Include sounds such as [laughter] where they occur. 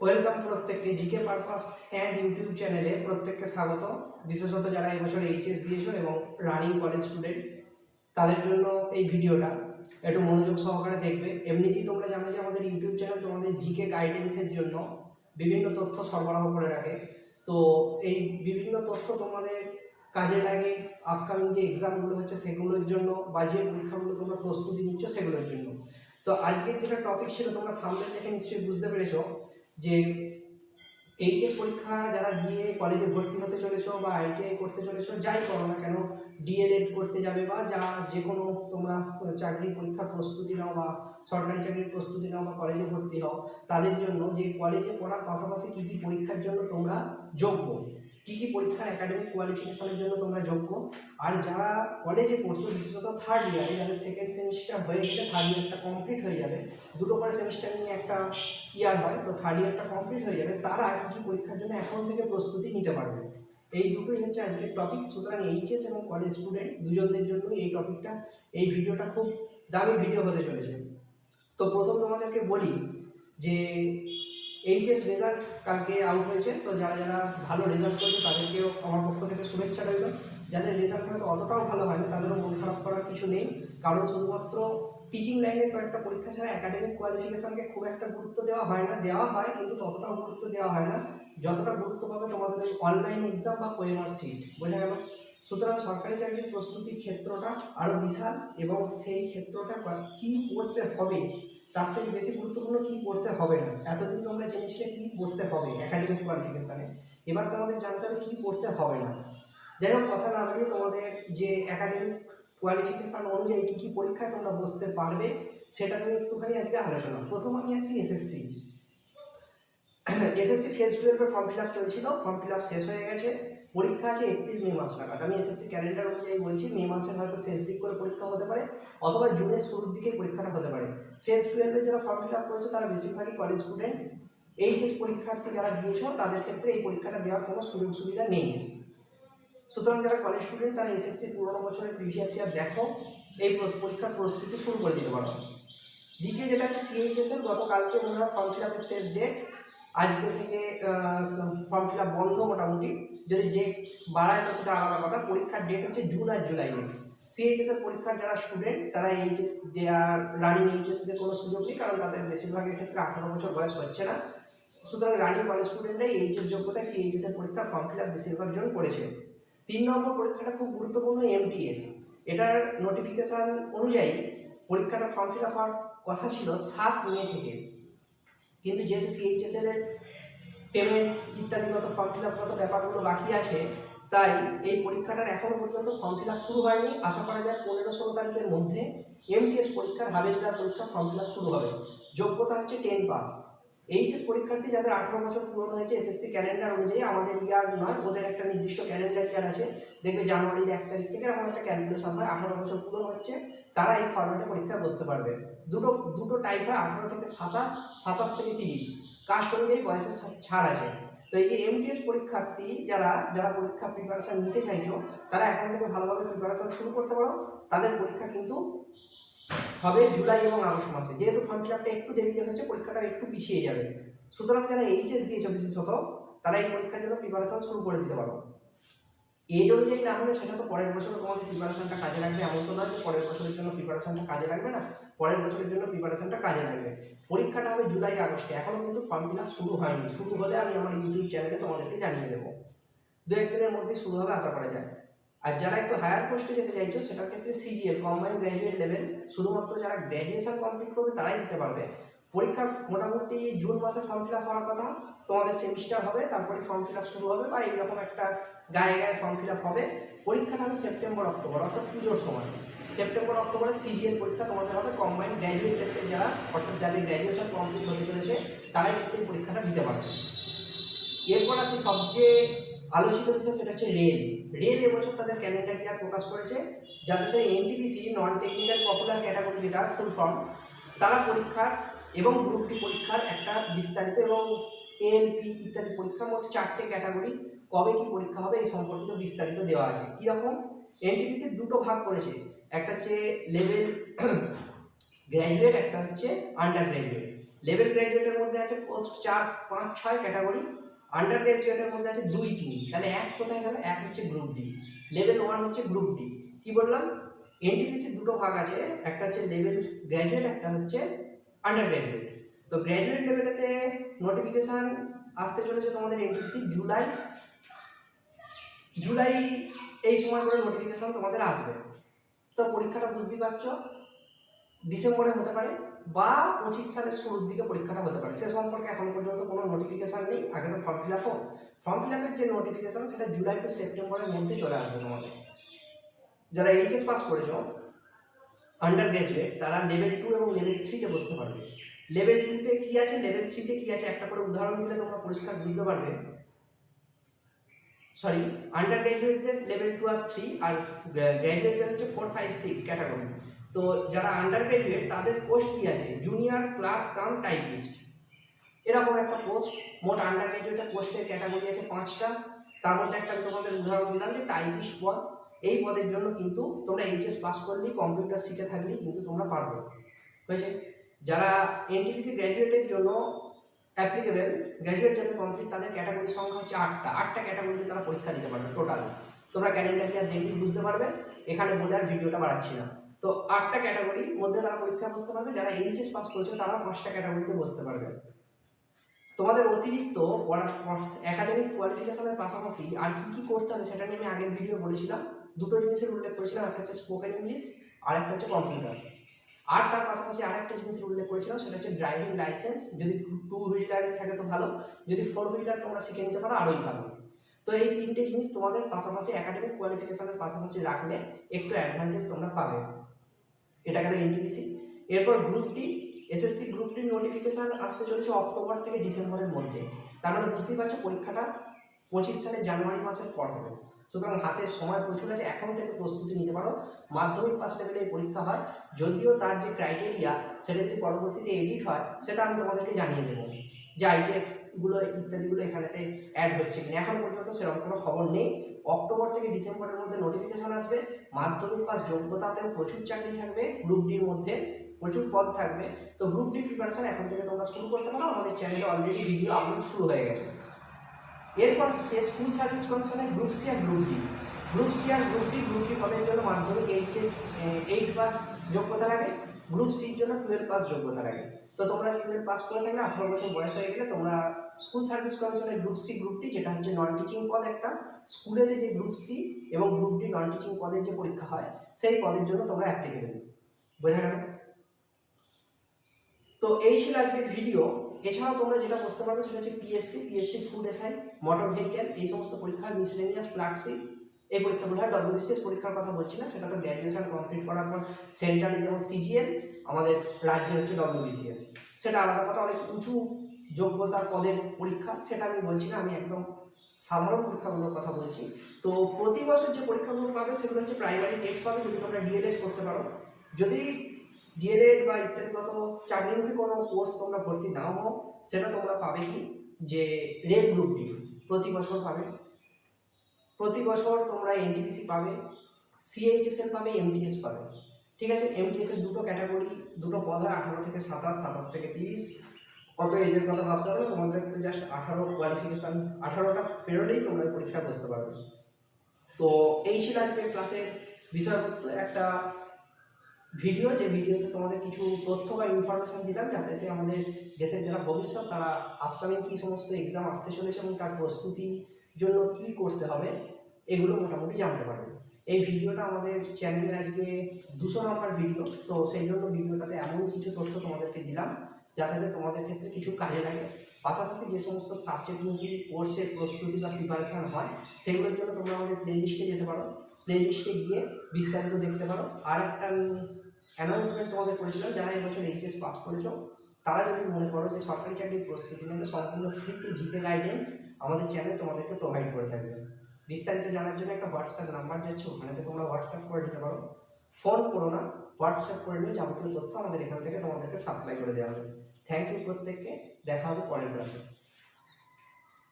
Welcome প্রত্যেককে GK purpose and YouTube চ্যানেলে প্রত্যেককে স্বাগত বিশেষত যারা এবছর এইচএস দিয়েছ এবং রানিং কলেজ স্টুডেন্ট তাদের জন্য এই ভিডিওটা একটু মনোযোগ সহকারে দেখবে। এমনিতেই তোমরা জানো যে আমাদের ইউটিউব চ্যানেল তোমাদের জিকে গাইডেন্সের জন্য বিভিন্ন তথ্য সরবরাহ করে রাখে। তো এই বিভিন্ন তথ্য তোমাদের কাজে লাগে আপকামিং যে এক্সামগুলো হচ্ছে সেগুলোর জন্য বা যে পরীক্ষাগুলো তোমরা প্রস্তুতি নিচ্ছ সেগুলোর জন্য। তো আজকের যেটা টপিক ছিল তোমরা থামলে দেখে নিশ্চয়ই বুঝতে পেরেছ। যে এইচএস পরীক্ষা যারা দিয়ে কলেজে ভর্তি হতে চলেছো বা আইটিআই করতে চলেছো, যাই করো না কেন ডিএলএড করতে যাবে বা যা যে কোনো তোমরা চাকরির পরীক্ষার প্রস্তুতি নাও বা সরকারি চাকরির প্রস্তুতি নাও বা কলেজে ভর্তি হও, তাদের জন্য যে কলেজে পড়ার পাশাপাশি কী কী পরীক্ষার জন্য তোমরা যোগ্য। কী কী পরীক্ষার একাডেমিক কোয়ালিফিকেশনের জন্য তোমরা যোগ্য? আর যারা কলেজে পড়ছো, বিশেষত থার্ড ইয়ারে যাদের সেকেন্ড সেমিস্টার হয়ে গেলে থার্ড ইয়ারটা কমপ্লিট হয়ে যাবে। দুটো করে সেমিস্টার নিয়ে একটা ইয়ার হয়, তো থার্ড ইয়ারটা কমপ্লিট হয়ে যাবে, তারা কী কী পরীক্ষার জন্য এখন থেকে প্রস্তুতি নিতে পারবে। এই দুটোই হচ্ছে আজকের টপিক সুতরাং এইচএস এবং কলেজ স্টুডেন্ট দুজনদের জন্য এই টপিকটা এই ভিডিওটা খুব দামি ভিডিও হতে চলেছে। তো প্রথম তোমাদেরকে বলি যে এইচএস রেজাল্ট কালকে আউট হয়েছে। তো যারা যারা ভালো রেজাল্ট করেছে তাদেরকেও আমার পক্ষ থেকে শুভেচ্ছা রইল। যাদের রেজাল্ট হয়তো অতটাও ভালো হয়নি, তাদেরও মন খারাপ করার কিছু নেই। কারণ শুধুমাত্র টিচিং লাইনের কয়েকটা পরীক্ষা ছাড়া একাডেমিক কোয়ালিফিকেশনকে খুব একটা গুরুত্ব দেওয়া হয় না। দেওয়া হয়, কিন্তু ততটাও গুরুত্ব দেওয়া হয় না। যতটা গুরুত্ব পাবে তোমাদের ওই অনলাইন এক্সাম বা ওয়েমার সিট বোঝা গেল? সুতরাং সরকারি চাকরির প্রস্তুতির ক্ষেত্রটা আরও বিশাল এবং সেই ক্ষেত্রটা কী করতে হবে তার থেকে বেশি গুরুত্বপূর্ণ কী করতে হবে না? এতদিন তোমরা জেনেছিলে কী করতে হবে একাডেমিক কোয়ালিফিকেশানে এবার তোমাদের জানতে হবে কী করতে হবে না। যাই হোক, কথা না বাড়িয়ে তোমাদের যে একাডেমিক কোয়ালিফিকেশান অনুযায়ী কী কী পরীক্ষায় তোমরা বসতে পারবে, সেটা নিয়ে একটুখানি আজকে আলোচনা। প্রথম আমি আছি এসএসসি এসএসসি ফেজ টুয়েলভের ফর্ম ফিল আপ চলছিল। ফর্ম ফিল আপ শেষ হয়ে গেছে। পরীক্ষা আছে এপ্রিল মে মাস নাগাদ আমি এসএসসি ক্যালেন্ডার অনুযায়ী বলছি মে মাসের হয়তো শেষ দিক করে পরীক্ষা হতে পারে, অথবা জুনের শুরুর দিকে পরীক্ষাটা হতে পারে। ফেজ টুয়েলভে যারা ফর্ম ফিল আপ করেছে, তারা বেশিরভাগই কলেজ স্টুডেন্ট এইচএস পরীক্ষার্থী যারা দিয়েছ, তাদের ক্ষেত্রে এই পরীক্ষাটা দেওয়ার কোনো সুযোগ সুবিধা নেই। সুতরাং যারা কলেজ স্টুডেন্ট তারা এসএসসি পুরোনো বছরের প্রিভিয়াস ইয়ার দেখো, এই পরীক্ষার প্রস্তুতি শুরু করে দিতে পারো। দ্বিতীয় যেটা আছে সিএইচএস এর, গতকালকে হয় ফর্ম ফিল আপের শেষ ডেট আজকে থেকে ফর্ম ফিল আপ বন্ধ মোটামুটি। যদি ডেট বাড়ায়, তো সেটা আলাদা কথা। পরীক্ষার ডেট হচ্ছে জুন আর জুলাইয়ে সিএইচএস এর পরীক্ষার যারা স্টুডেন্ট তারা এইচএস দেওয়ার রানিং এইচএস দের কোনো সুযোগ নেই, কারণ তাদের বেশিরভাগের ক্ষেত্রে আঠারো বছর বয়স হচ্ছে না। সুতরাং রানিং কলেজ স্টুডেন্টরাই এইচএস যোগ্যতায় সিএইচএস এর পরীক্ষার ফর্ম ফিল আপ বেশিরভাগ জন করেছে। তিন নম্বর পরীক্ষাটা খুব গুরুত্বপূর্ণ এমটিএস এটার নোটিফিকেশান অনুযায়ী পরীক্ষাটা ফর্ম ফিল আপ হওয়ার কথা ছিল সাত মে থেকে। কিন্তু যেহেতু সিএইচএস এর পেমেন্ট ইত্যাদি মতো ফর্ম ফিল আপ মতো ব্যাপারগুলো বাকি আছে, তাই এই পরীক্ষাটার এখনও পর্যন্ত ফর্ম ফিল আপ শুরু হয়নি। আশা করা যায় পনেরো ষোলো তারিখের মধ্যে এমটিএস পরীক্ষার হাবেলদার পরীক্ষা ফর্ম ফিল আপ শুরু হবে। যোগ্যতা হচ্ছে টেন পাস এইচএস পরীক্ষার্থী যাদের আঠারো বছর পূরণ হয়েছে এসএসসি ক্যালেন্ডার অনুযায়ী আমাদের ইয়ার নয়, ওদের একটা নির্দিষ্ট ক্যালেন্ডার ইয়ার আছে। দেখবে জানুয়ারির এক তারিখ থেকে এরকম একটা ক্যালকুলেশন হয় আঠারো বছর পূরণ হচ্ছে, তারা এই ফর্মেটে পরীক্ষায় বসতে পারবে। দুটো দুটো টাইপ হয়, আঠারো থেকে সাতাশ সাতাশ থেকে তিরিশ। কাস্ট অনুযায়ী বয়সের ছাড় আছে। তো এই যে এমটিএস পরীক্ষার্থী যারা যারা পরীক্ষা প্রিপারেশন নিতে চাইছো, তারা এখন থেকে ভালোভাবে প্রিপারেশান শুরু করতে পারো। তাদের পরীক্ষা কিন্তু হবে জুলাই এবং আগস্ট মাসে। যেহেতু ফর্ম ফিল আপটা একটু দেরিতে হচ্ছে পরীক্ষাটা একটু পিছিয়ে যাবে। সুতরাং যারা এইচএস দিয়েছ বিশেষত তারা এই পরীক্ষার জন্য প্রিপারেশন শুরু করে দিতে পারো। এজ অনুযায়ী না হলে সেটা তো পরের বছর তোমাদের প্রিপারেশনটা কাজে লাগবে, এমন তো নয় যে পরের বছরের জন্য প্রিপারেশনটা কাজে লাগবে না, পরের বছরের জন্য প্রিপারেশনটা কাজে লাগবে। পরীক্ষাটা হবে জুলাই, আগস্টে। এখনও কিন্তু ফর্ম ফিল আপ শুরু হয়নি। শুরু হলে আমি আমার ইউটিউব চ্যানেলে তোমাদেরকে জানিয়ে দেবো। দু একদিনের মধ্যে শুরু হবে, আশা করা যায়। আর যারা একটু হায়ার পোস্টে যেতে চাইছো, সেটার ক্ষেত্রে সিজিএল কম্বাইন গ্র্যাজুয়েট লেভেল শুধুমাত্র যারা গ্র্যাজুয়েশন কমপ্লিট করবে, তারাই দিতে পারবে। পরীক্ষার মোটামুটি জুন মাসে ফর্ম ফিল আপ হওয়ার কথা, তোমাদের সেমিস্টার হবে, তারপরে ফর্ম ফিল আপ শুরু হবে বা এইরকম একটা গায়ে গায়ে ফর্ম ফিল আপ হবে। পরীক্ষাটা হবে সেপ্টেম্বর অক্টোবর অর্থাৎ পুজোর সময়। সেপ্টেম্বর অক্টোবরে সিজিএল পরীক্ষা তোমাদের হবে কম্বাইন গ্র্যাজুয়েট লেভেলের যারা, অর্থাৎ যাদের গ্র্যাজুয়েশন কমপ্লিট হতে চলেছে, তারাই কিন্তু পরীক্ষাটা দিতে পারবে। এরপর আছে সবচেয়ে আলোচিত বিষয় সেটা হচ্ছে রেল রেল এবছর তাদের ক্যালেন্ডার ইয়ার প্রকাশ করেছে যাদের NTPC non technical popular category যেটা ফুল ফর্ম তারা পরীক্ষার এবং গ্রুপ ডি পরীক্ষার একটা বিস্তারিত এবং এএলপি ইত্যাদি পরীক্ষার মধ্যে চারটে ক্যাটাগরি কবে কি পরীক্ষা হবে এই সম্পর্কিত বিস্তারিত দেওয়া আছে। কীরকম? এনটিপিসি দুটো ভাগ করেছে, একটা হচ্ছে লেভেল গ্র্যাজুয়েট [coughs] একটা হচ্ছে আন্ডার গ্র্যাজুয়েট লেভেল গ্র্যাজুয়েটের মধ্যে আছে ফার্স্ট চার, পাঁচ, ছয় ক্যাটাগরি আন্ডার গ্রাজুয়েটের মধ্যে আছে দুই তিন, তাহলে এক কোথায় গেল? এক হচ্ছে গ্রুপ ডি লেভেল ওয়ান হচ্ছে গ্রুপ ডি কি বললাম? এনটিপিসি দুটো ভাগ আছে, একটা হচ্ছে লেভেল গ্র্যাজুয়েট একটা হচ্ছে আন্ডার গ্র্যাজুয়েট তো গ্র্যাজুয়েট লেভেলেতে নোটিফিকেশান আসতে চলেছে তোমাদের এনটিপিসি জুলাই জুলাই এই সময় করে নোটিফিকেশান তোমাদের আসবে। তো পরীক্ষাটা বুঝতেই পারছ? ডিসেম্বরে হতে পারে। বা পঁচিশ সালের শুরুর দিকে পরীক্ষাটা হতে পারে। সে সম্পর্কে এখন পর্যন্ত কোনো নোটিফিকেশান নেই। আগে তো ফর্ম ফিল আপ হোক। ফর্ম ফিল আপের যে নোটিফিকেশান সেটা জুলাই টু সেপ্টেম্বরের মধ্যে চলে আসবে তোমাদের। যারা এইচএস পাস করেছ আন্ডার গ্রাজুয়েট তারা লেভেল টু এবং লেভেল থ্রিতে বসতে পারবে। লেভেল টুতে কী আছে? লেভেল থ্রিতে কী আছে? একটা করে উদাহরণ দিলে তোমরা পরিষ্কার বুঝতে পারবে। সরি আন্ডার গ্রাজুয়েটদের লেভেল টু আর থ্রি আর গ্র্যাজুয়েটদের হচ্ছে ফোর ফাইভ সিক্স ক্যাটাগরি তো যারা আন্ডার গ্রাজুয়েট তাদের পোস্ট কী আছে? জুনিয়র ক্লার্ক কাম টাইপিস্ট এরকম একটা পোস্ট মোট আন্ডার গ্রাজুয়েটের পোস্টের ক্যাটাগরি আছে পাঁচটা। তার মধ্যে একটা আমি তোমাদের উদাহরণ দিলাম যে টাইপিস্ট পদ। এই পদের জন্য কিন্তু তোমরা এইচএস পাস করলেই কম্পিউটার শিখে থাকলেই কিন্তু তোমরা পারবে। হয়েছে? যারা এনটিপিসি গ্র্যাজুয়েটের জন্য অ্যাপ্লিকেবল গ্র্যাজুয়েট যাদের কমপ্লিট তাদের ক্যাটাগরির সংখ্যা হচ্ছে আটটা। আটটা ক্যাটাগরিতে তারা পরীক্ষা দিতে পারবে টোটাল তোমরা ক্যালেন্ডারটি আর দেখলেই বুঝতে পারবে। এখানে বলে আর ভিডিওটা বাড়াচ্ছি না। তো আটটা ক্যাটাগরির মধ্যে তারা পরীক্ষা বসতে পারবে, যারা এইচএস পাস করেছে তারা পাঁচটা ক্যাটাগরিতে বসতে পারবে। তোমাদের অতিরিক্ত একাডেমিক কোয়ালিফিকেশনের পাশাপাশি আর কি কি করতে হবে সেটা নিয়ে আমি আগের ভিডিও বলেছিলাম। দুটো জিনিসের উল্লেখ করেছিলাম, একটা হচ্ছে স্পোকেন ইংলিশ আর একটা হচ্ছে কম্পিউটার আর তার পাশাপাশি আরেকটা জিনিসের উল্লেখ করেছিলাম, সেটা হচ্ছে ড্রাইভিং লাইসেন্স যদি টু হুইলারের থাকে তো ভালো, যদি ফোর হুইলার তোমরা শিখে নিতে পারো আরোই ভালো। তো এই তিনটে জিনিস তোমাদের পাশাপাশি একাডেমিক কোয়ালিফিকেশনের পাশাপাশি রাখলে একটু অ্যাডভান্টেজ তোমরা পাবে। এটা গেল এনটিপিসি এরপর গ্রুপ ডি এসএসসি গ্রুপ ডির নোটিফিকেশান আসতে চলেছে অক্টোবর থেকে ডিসেম্বরের মধ্যে। তার মানে বুঝতেই পারছ পরীক্ষাটা পঁচিশ সালের জানুয়ারি মাসের পর হবে। সুতরাং হাতে সময় প্রচুর আছে, এখন থেকে প্রস্তুতি নিতে পারো। মাধ্যমিক পাস লেভেলে পরীক্ষা হয়, যদিও তার যে ক্রাইটেরিয়া সেটা যদি পরবর্তীতে এডিট হয়, সেটা আমি তোমাদেরকে জানিয়ে দেবো যে আইটিএফগুলো ইত্যাদিগুলো এখানেতে অ্যাড হচ্ছে এখন পর্যন্ত সেরকম কোনো খবর নেই। অক্টোবর থেকে ডিসেম্বরের মধ্যে নোটিফিকেশান আসবে। মাধ্যমিক পাস যোগ্যতাতেও প্রচুর চাকরি থাকবে গ্রুপ ডির মধ্যে প্রচুর পদ থাকবে। তো গ্রুপ ডি প্রিপারেশন এখন থেকে তোমরা শুরু করতে পারো, আমাদের চ্যানেলে অলরেডি ভিডিও আপলোড শুরু হয়ে গেছে। এরপর সে স্কুল সার্ভিস কমিশনের গ্রুপ সি আর গ্রুপ ডি গ্রুপ সি আর গ্রুপ ডি গ্রুপ ডি পদের জন্য মাধ্যমিক এইটে এইট পাস যোগ্যতা লাগে গ্রুপ সির জন্য টুয়েলভ পাস যোগ্যতা লাগে। তো তোমরা টুয়েলভ পাস করে থাকলে আঠারো বছর বয়স হয়ে গেলে তোমরা স্কুল সার্ভিস কমিশনের গ্রুপ সি গ্রুপ ডি যেটা হচ্ছে নন টিচিং পদ একটা স্কুলেতে যে গ্রুপ সি এবং গ্রুপ ডি নন টিচিং পদের যে পরীক্ষা হয়, সেই পদের জন্য তোমরা অ্যাপ্লিকেবল বোঝা গেল? তো এই ছিল আজকের ভিডিও এছাড়াও তোমরা যেটা বুঝতে পারবে সেটা হচ্ছে PSC PSC food SI motor vehicle এই সমস্ত পরীক্ষা মিসলেনিয়াস ক্লার্কশিপ এই পরীক্ষাগুলো হয় ডব্লিউবিসিএস পরীক্ষার কথা বলছি না, সেটা তো গ্র্যাজুয়েশন কমপ্লিট করার পর সেন্ট্রালে যেমন সিজিএল আমাদের রাজ্যে হচ্ছে ডব্লিউবিসিএস সেটা আলাদা কথা, অনেক উঁচু যোগ্যতার পদের পরীক্ষা, সেটা আমি বলছি না, আমি একদম সাধারণ পরীক্ষাগুলোর কথা বলছি। তো প্রতি বছর যে পরীক্ষাগুলো পাবে, সেগুলো হচ্ছে প্রাইমারি টেট পাবে, যদি তোমরা ডিএলএড করতে পারো। যদি ডিএলএড বা ইত্যাদি মতো চাকরিমুখী কোনো কোর্স তোমরা ভর্তি নাও হও সেটা তোমরা পাবে কি? যে রেল গ্রুপ ডি প্রতি বছর পাবে। প্রতি বছর তোমরা এনটিপিসি পাবে সিএইচএসএল পাবে এমটিএস পাবে। ঠিক আছে এমটিএস এর দুটো ক্যাটাগরি দুটো পদ হয় আঠারো থেকে সাতাশ সাতাশ থেকে তিরিশ। অত এজের কথা ভাবতে হবে, তোমাদের তো জাস্ট আঠারো কোয়ালিফিকেশান আঠারোটা পেরোলেই তোমরা পরীক্ষা বসতে পারবে। তো এই ছিল আজকের ক্লাসের বিষয়বস্তু। একটা ভিডিও যে ভিডিওতে তোমাদের কিছু তথ্য বা ইনফরমেশন দিলাম, যাতে আমাদের দেশের যারা ভবিষ্যৎ, তারা আপকামিং কী সমস্ত এক্সাম আসতে চলেছে এবং তার প্রস্তুতির জন্য কী করতে হবে এগুলো মোটামুটি জানতে পারবে। এই ভিডিওটা আমাদের চ্যানেলের আজকে দুশো নম্বর ভিডিও, তো সেই জন্য ভিডিওটাতে এমন কিছু তথ্য তোমাদেরকে দিলাম, যাতে তোমাদের ক্ষেত্রে কিছু কাজে লাগে। পাশাপাশি যে সমস্ত সাবজেক্টমুখী কোর্সের প্রস্তুতি বা প্রিপারেশান হয়, সেগুলোর জন্য তোমরা আমাদের প্লে লিস্টে যেতে পারো। প্লে লিস্টে গিয়ে বিস্তারিত দেখতে পারো। আর একটা আমি অ্যানাউন্সমেন্ট তোমাদের করেছিলাম, যারা এবছর এইচএস পাস করেছ, তারা যদি মনে করো যে সরকারি চাকরির প্রস্তুতি নেবে, সম্পূর্ণ ফ্রিতে জিকে গাইডেন্স আমাদের চ্যানেল তোমাদেরকে প্রোভাইড করে থাকবে। বিস্তারিত জানার জন্য একটা হোয়াটসঅ্যাপ নাম্বার যাচ্ছে, ওখানে তোমরা হোয়াটসঅ্যাপ করে দিতে পারো। ফোন করো না হোয়াটসঅ্যাপ করে নিয়ে যাবতীয় তথ্য আমাদের এখান থেকে তোমাদেরকে সাপ্লাই করে দেওয়া হবে। থ্যাংক ইউ প্রত্যেককে, দেখা হবে পরের ক্লাসে